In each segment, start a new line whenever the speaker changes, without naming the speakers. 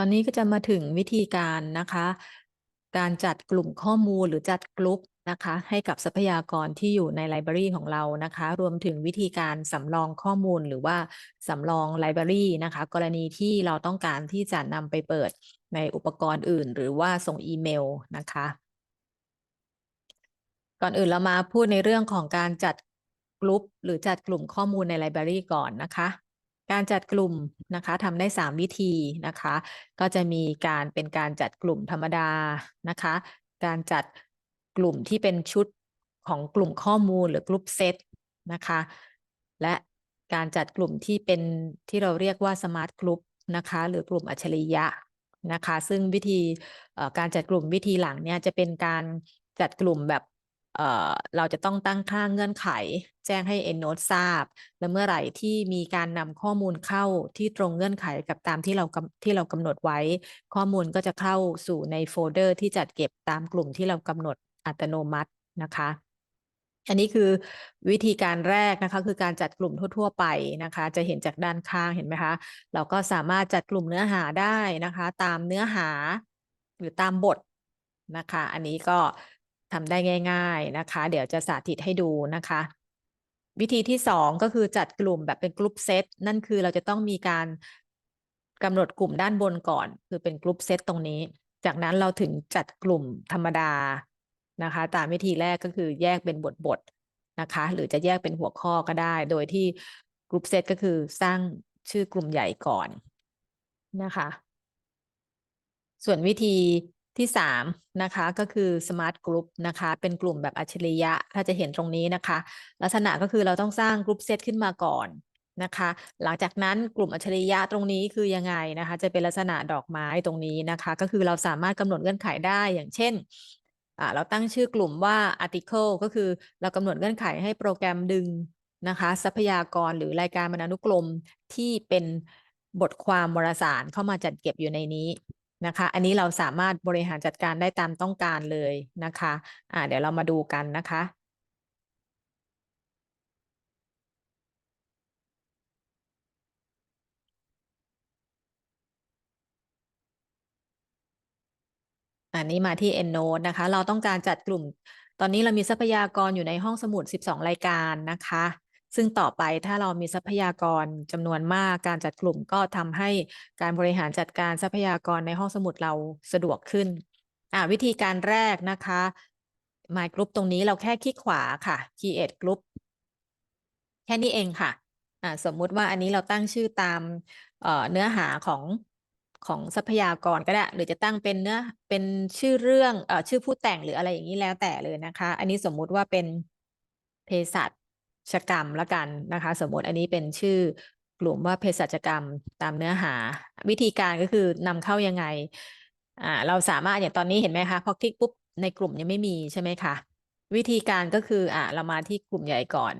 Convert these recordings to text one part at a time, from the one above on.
ตอนนี้ก็จะมาถึงวิธีการนะคะ การจัดกลุ่มข้อมูลหรือจัดกลุ่มนะคะให้กับทรัพยากรที่อยู่ในไลบรารีของเรานะคะ รวมถึงวิธีการสำรองข้อมูลหรือว่าสำรองไลบรารีนะคะ กรณีที่เราต้องการที่จะนำไปเปิดในอุปกรณ์อื่น หรือว่าส่งอีเมลนะคะ ก่อนอื่นเรามาพูดในเรื่องของการจัดกลุ่มหรือจัดกลุ่มข้อมูลในไลบรารีก่อนนะคะ การจัดกลุ่มนะคะทำได้ 3 วิธีนะคะ ก็จะมีการเป็นการจัดกลุ่มธรรมดานะคะ การจัดกลุ่มที่เป็นชุดของกลุ่มข้อมูลหรือกลุ่มเซตนะคะ และการจัดกลุ่มที่เป็นที่เราเรียกว่าสมาร์ทกลุ่มนะคะ หรือกลุ่มอัจฉริยะนะคะ ซึ่งวิธีการจัดกลุ่มวิธีหลังเนี่ยจะเป็นการจัดกลุ่มแบบ เอ่อเราจะต้องตั้งค่าเงื่อนไข แจ้งให้ EndNote ทราบ และเมื่อไหร่ที่มีการนำข้อมูลเข้าที่ตรงเงื่อนไขกับตามที่เราที่เรากำหนดไว้ ข้อมูลก็จะเข้าสู่ในโฟลเดอร์ที่จัดเก็บตามกลุ่มที่เรากำหนดอัตโนมัตินะคะอันนี้คือวิธีการแรกนะคะคือการจัดกลุ่มทั่ว ๆ ไปนะคะ จะเห็นจากด้านข้างเห็นไหมคะ เราก็สามารถจัดกลุ่มเนื้อหาได้นะคะ ตามเนื้อหาหรือตามบทนะคะ อันนี้ก็ ทำได้ง่าย ๆนะคะ เดี๋ยวจะสาธิตให้ดูนะคะ วิธีที่สองก็คือจัดกลุ่มแบบเป็นกลุ่มเซตนั่นคือเราจะต้องมีการกำหนดกลุ่มด้านบนก่อน คือเป็นกลุ่มเซตตรงนี้ จากนั้นเราถึงจัดกลุ่มธรรมดานะคะ ตามวิธีแรกก็คือแยกเป็นบทบทนะคะ หรือจะแยกเป็นหัวข้อก็ได้ โดยที่กลุ่มเซตก็คือสร้างชื่อกลุ่มใหญ่ก่อนนะคะ ส่วนวิธี ที่สามนะคะก็คือ Smart Group นะคะเป็นกลุ่มแบบอัจฉริยะ ถ้าจะเห็นตรงนี้นะคะ ลักษณะก็คือเราต้องสร้างกลุ่มเซตขึ้นมาก่อนนะคะ หลังจากนั้นกลุ่มอัจฉริยะตรงนี้คือยังไงนะคะ จะเป็นลักษณะดอกไม้ตรงนี้นะคะ ก็คือเราสามารถกำหนดเงื่อนไขได้อย่างเช่นเราตั้งชื่อกลุ่มว่า article ก็คือเรากำหนดเงื่อนไขให้โปรแกรมดึงนะคะ ทรัพยากรหรือรายการบรรณานุกรมที่เป็นบทความวารสารเข้ามาจัดเก็บอยู่ในนี้ นะคะ อันนี้เราสามารถบริหารจัดการได้ตามต้องการเลยนะคะอ่าเดี๋ยวเรามาดูกันนะคะอันนี้มาที่ EndNote นะคะ เราต้องการจัดกลุ่ม ตอนนี้เรามีทรัพยากรอยู่ในห้องสมุด 12 รายการนะคะ ซึ่งต่อไปถ้าเรามีทรัพยากรจำนวนมากการจัดกลุ่มก็ทำให้การบริหารจัดการทรัพยากรในห้องสมุดเราสะดวกขึ้นวิธีการแรกนะคะ My Group ตรงนี้เราแค่คลิกขวาค่ะ Create Group แค่นี้เองค่ะสมมุติว่าอันนี้เราตั้งชื่อตามเเนื้อหาของของทรัพยากรก็ได้ หรือจะตั้งเป็นเนื้อเป็นชื่อเรื่องอชื่อผู้แต่งหรืออะไรอย่างนี้แล้วแต่เลยนะคะ อันนี้สมมุติว่าเป็นเภสัช กรรมละกันนะคะ สมมติอันนี้เป็นชื่อกลุ่มว่าเภสัชกรรมตามเนื้อหา วิธีการก็คือนำเข้ายังไงอ่าเราสามารถอย่างตอนนี้เห็นไหมคะพอคลิกปุ๊บในกลุ่มยังไม่มีใช่ไหมคะวิธีการก็คืออ่าเรามาที่กลุ่มใหญ่ก่อน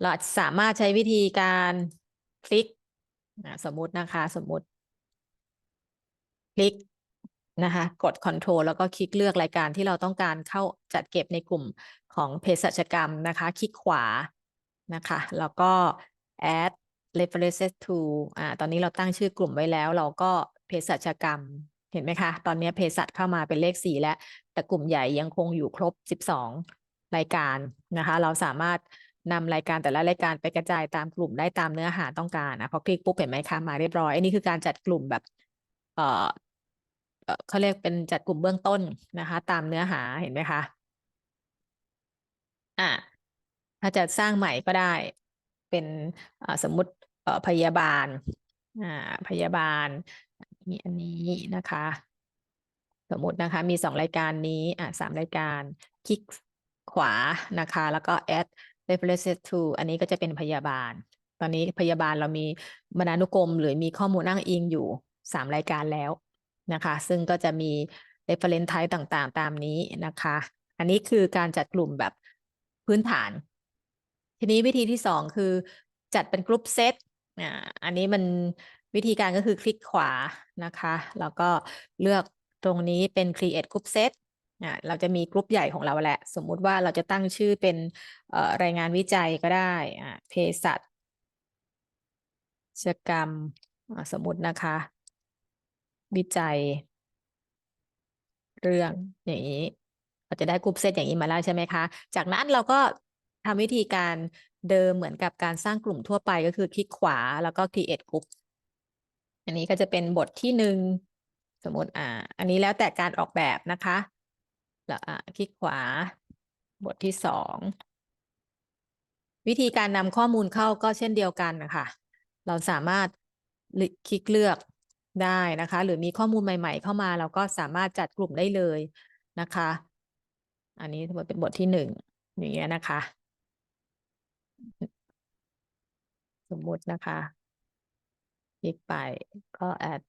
เราสามารถใช้วิธีการคลิกสมมตินะคะสมมติ คลิกนะคะ กด Ctrl แล้วก็คลิกเลือกรายการที่เราต้องการเข้าจัดเก็บในกลุ่มของเภสัชกรรมนะคะ คลิกขวา นะคะ แล้วก็ add references to อ่า ตอนนี้เราตั้งชื่อกลุ่มไว้แล้ว เราก็เภสัชกรรม เห็นไหมคะ ตอนนี้เภสัชเข้ามาเป็นเลขสี่แล้ว แต่กลุ่มใหญ่ยังคงอยู่ครบ12รายการนะคะ เราสามารถนำรายการแต่ละรายการไปกระจายตามกลุ่มได้ตามเนื้อหาต้องการนะพอคลิกปุ๊บเห็นไหมคะมาเรียบร้อยอันนี้คือการจัดกลุ่มแบบ เอ่อเขาเรียกเป็นจัดกลุ่มเบื้องต้นนะคะ ตามเนื้อหาเห็นไหมคะ อ่า ถ้าจะสร้างใหม่ก็ได้ เป็นสมมุติพยาบาลพยาบาลมีอันนี้นะคะ สมมตินะคะมีสองรายการนี้อ่าสามรายการคลิกขวานะคะ แล้วก็ add references to อันนี้ก็จะเป็นพยาบาล ตอนนี้พยาบาลเรามีบรรณานุกรม หรือมีข้อมูลอ้างอิงอยู่สามรายการแล้วนะคะ ซึ่งก็จะมี reference type ต่างๆ ตามนี้นะคะ อันนี้คือการจัดกลุ่มแบบพื้นฐาน ทีนี้วิธีที่สองคือจัดเป็นกลุ่มเซตอ่าอันนี้มันวิธีการก็คือคลิกขวานะคะ แล้วก็เลือกตรงนี้เป็น create group set อ่าเราจะมีกลุ่มใหญ่ของเราแหละ สมมุติว่าเราจะตั้งชื่อเป็นรายงานวิจัยก็ได้อ่าเภสัชกรรมสมมุตินะคะ วิจัย เรื่องอย่างนี้เราจะได้กรุ๊ปเซตอย่างนี้มาแล้วใช่ไหมคะ จากนั้นเราก็ ทำวิธีการเดิมเหมือนกับการสร้างกลุ่มทั่วไปก็คือคลิกขวาแล้วก็ create group อันนี้ก็จะเป็นบทที่หนึ่งสมมติอ่า อันนี้แล้วแต่การออกแบบนะคะ แล้วอ่าคลิกขวา บทที่สองวิธีการนำข้อมูลเข้าก็เช่นเดียวกันนะคะเราสามารถคลิกเลือกได้นะคะ หรือมีข้อมูลใหม่ ๆ เข้ามา เราก็สามารถจัดกลุ่มได้เลยนะคะ อันนี้เป็นบทที่หนึ่งอย่างเงี้ยนะคะ สมมุตินะคะ คลิกไปก็แอด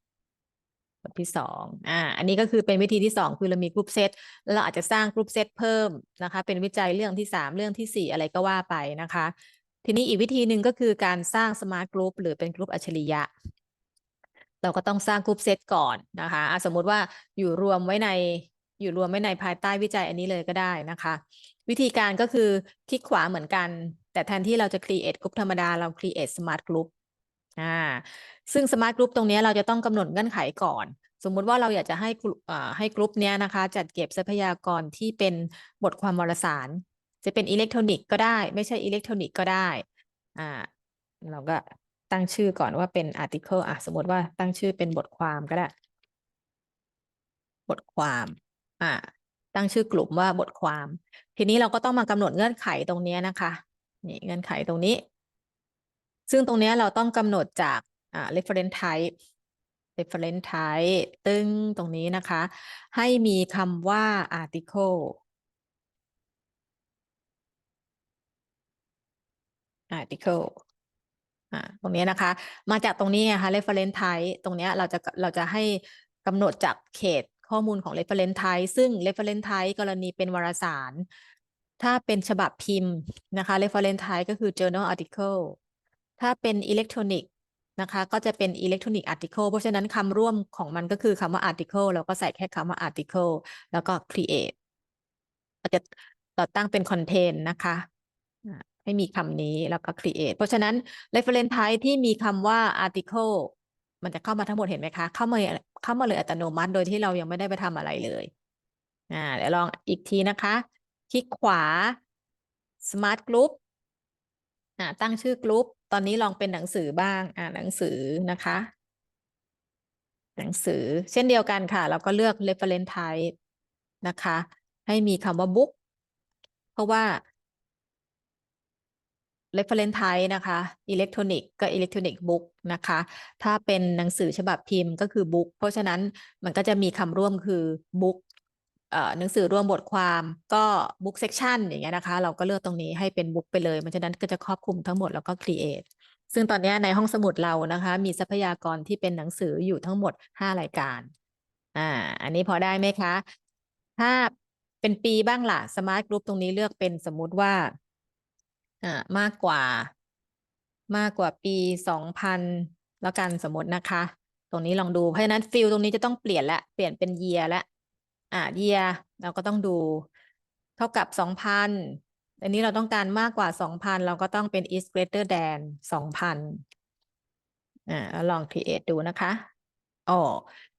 แบทที่สองอ่า อันนี้ก็คือเป็นวิธีที่สองคือเรามีกลุ่มเซตเราอาจจะสร้างกลุ่มเซตเพิ่มนะคะ เป็นวิจัยเรื่องที่สามเรื่องที่สี่อะไรก็ว่าไปนะคะ ทีนี้อีกวิธีหนึ่งก็คือการสร้างสมาร์ทกลุ่มหรือเป็นกลุ่มอัจฉริยะ เราก็ต้องสร้างกลุ่มเซตก่อนนะคะะสมมุติว่าอยู่รวมไว้ในอยู่รวมไว้ในภายใต้วิจัยอันนี้เลยก็ได้นะคะ วิธีการก็คือคลิกขวาเหมือนกัน แต่แทนที่เราจะ create group ธรรมดาเรา create smart group อ่าซึ่ง smart group ตรงนี้เราจะต้องกำหนดเงื่อนไขก่อน สมมุติว่าเราอยากจะให้ให้กลุ่มนี้นะคะ จัดเก็บทรัพยากรที่เป็นบทความวารสาร จะเป็นอิเล็กทรอนิกส์ก็ได้ ไม่ใช่อิเล็กทรอนิกส์ก็ได้อ่าเราก็ตั้งชื่อก่อนว่าเป็น article อะสมมติว่าตั้งชื่อเป็นบทความก็ได้ บทความอ่าตั้งชื่อกลุ่มว่าบทความ ทีนี้เราก็ต้องมากำหนดเงื่อนไขตรงนี้นะคะ นี่เงื่อนไขตรงนี้ ซึ่งตรงนี้เราต้องกำหนดจากอ่า reference type reference type ตึงตรงนี้นะคะ ให้มีคำว่า article article อ่าตรงนี้นะคะ มาจากตรงนี้นะคะ reference type ตรงนี้เราจะเราจะให้กำหนดจากเขตข้อมูลของ reference type ซึ่ง reference type กรณีเป็นวารสาร ถ้าเป็นฉบับพิมพ์นะคะ reference type ก็คือ journal article ถ้าเป็นอิเล็กทรอนิกส์นะคะ ก็จะเป็น electronic article เพราะฉะนั้นคำร่วมของมันก็คือคำว่า article เราก็ใส่แค่คำว่า article แล้วก็ create เราจะต่อตั้งเป็น content นะคะให้มีคำนี้แล้วก็ create เพราะฉะนั้น reference type ที่มีคำว่า article มันจะเข้ามาทั้งหมดเห็นไหมคะ เข้ามาเข้ามาเลยอัตโนมัติโดยที่เรายังไม่ได้ไปทำอะไรเลยอ่าเดี๋ยวลองอีกทีนะคะ คลิกขวา smart group อ่าตั้งชื่อกลุ่มตอนนี้ลองเป็นหนังสือบ้างอ่าหนังสือนะคะ หนังสือเช่นเดียวกันค่ะเราก็เลือก reference type นะคะ ให้มีคำว่า book เพราะว่า reference type นะคะ electronic ก็ electronic book นะคะ ถ้าเป็นหนังสือฉบับพิมพ์ก็คือ book เพราะฉะนั้นมันก็จะมีคำร่วมคือ book หนังสือรวมบทความก็ book section อย่างเงี้ยนะคะ เราก็เลือกตรงนี้ให้เป็น book ไปเลย มันฉะนั้นก็จะครอบคลุมทั้งหมดแล้วก็ create ซึ่งตอนนี้ในห้องสมุดเรานะคะ มีทรัพยากรที่เป็นหนังสืออยู่ทั้งหมด 5 รายการ อ่า อันนี้พอได้ไหมคะ ถ้าเป็นปีบ้างล่ะ smart group ตรงนี้เลือกเป็นสมมุติว่า อ่ามากกว่า มากกว่าปีสองพันแล้วกันสมมตินะคะ ตรงนี้ลองดูเพราะฉะนั้นฟิลตรงนี้จะต้องเปลี่ยนละเปลี่ยนเป็น year และ อ่า year เราก็ต้องดู เท่ากับสองพันอันนี้เราต้องการมากกว่าสองพันเราก็ต้องเป็น is greater than สองพันอ่าลอง create ดูนะคะอ๋อ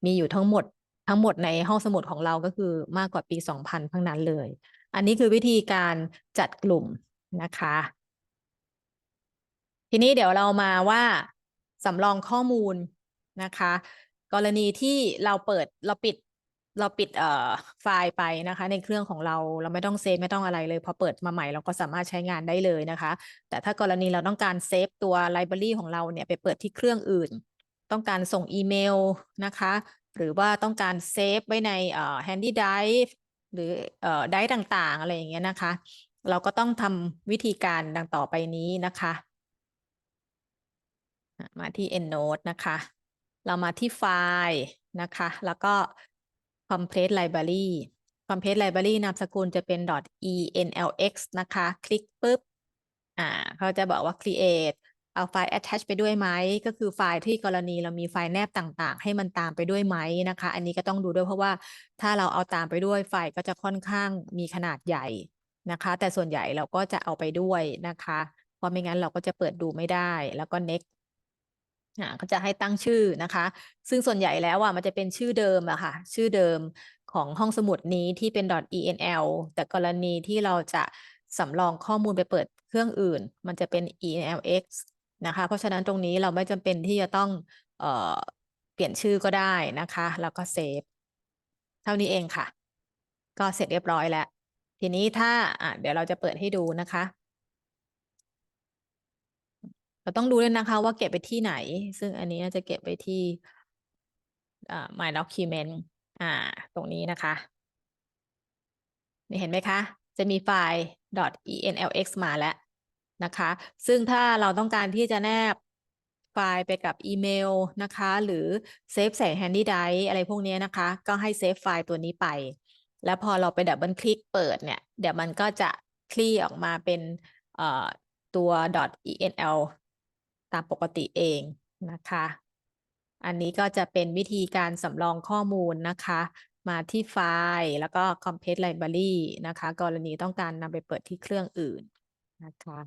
มีอยู่ทั้งหมดทั้งหมดในห้องสมุดของเราก็คือมากกว่าปีสองพันทั้งนั้นเลย อันนี้คือวิธีการจัดกลุ่มนะคะ ทีนี้เดี๋ยวเรามาว่าสำรองข้อมูลนะคะ กรณีที่เราเปิดเราปิด เราปิดเอ่อไฟล์ไปนะคะ ในเครื่องของเราเราไม่ต้องเซฟไม่ต้องอะไรเลย พอเปิดมาใหม่เราก็สามารถใช้งานได้เลยนะคะ แต่ถ้ากรณีเราต้องการเซฟตัวไลบรารีของเราเนี่ยไปเปิดที่เครื่องอื่น ต้องการส่งอีเมลนะคะ หรือว่าต้องการเซฟไว้ในเอ่อ handy drive หรือเอ่อไดร์ต่างๆ อะไรอย่างเงี้ยนะคะ เราก็ต้องทำวิธีการดังต่อไปนี้นะคะ มาที่ EndNote นะคะ เรามาที่ไฟล์นะคะ แล้วก็ Compress Library Compress Library นามสกุลจะเป็น .enlx นะคะ คลิกปุ๊บ อ่า เขาจะบอกว่า create เอาไฟล์ attach ไปด้วยไหม ก็คือไฟล์ที่กรณีเรามีไฟล์แนบต่างๆ ให้มันตามไปด้วยไหมนะคะ อันนี้ก็ต้องดูด้วยเพราะว่าถ้าเราเอาตามไปด้วยไฟล์ก็จะค่อนข้างมีขนาดใหญ่นะคะ แต่ส่วนใหญ่เราก็จะเอาไปด้วยนะคะ เพราะไม่งั้นเราก็จะเปิดดูไม่ได้ แล้วก็ next อ่าก็จะให้ตั้งชื่อนะคะ ซึ่งส่วนใหญ่แล้วอะมันจะเป็นชื่อเดิมอะค่ะ ชื่อเดิมของห้องสมุดนี้ที่เป็น .enl แต่กรณีที่เราจะสำรองข้อมูลไปเปิดเครื่องอื่น มันจะเป็น enlx นะคะ เพราะฉะนั้นตรงนี้เราไม่จำเป็นที่จะต้องเอ่อเปลี่ยนชื่อก็ได้นะคะ แล้วก็เซฟ เท่านี้เองค่ะ ก็เสร็จเรียบร้อยแล้ว ทีนี้ถ้าอะเดี๋ยวเราจะเปิดให้ดูนะคะ เราต้องดูด้วยนะคะว่าเก็บไปที่ไหน ซึ่งอันนี้น่าจะเก็บไปที่อ่า my document อ่า ตรงนี้นะคะ นี่เห็นไหมคะ จะมีไฟล์ .enlx มาแล้วนะคะ ซึ่งถ้าเราต้องการที่จะแนบไฟล์ไปกับอีเมลนะคะ หรือเซฟใส่ handy drive อะไรพวกนี้นะคะ ก็ให้เซฟไฟล์ตัวนี้ไป แล้วพอเราไปดับเบิลคลิกเปิดเนี่ย เดี๋ยวมันก็จะคลี่ออกมาเป็นตัว .enl ตามปกติเองนะคะ อันนี้ก็จะเป็นวิธีการสำรองข้อมูลนะคะ มาที่ไฟล์แล้วก็ Complete Library นะคะ กรณีต้องการนำไปเปิดที่เครื่องอื่นนะคะ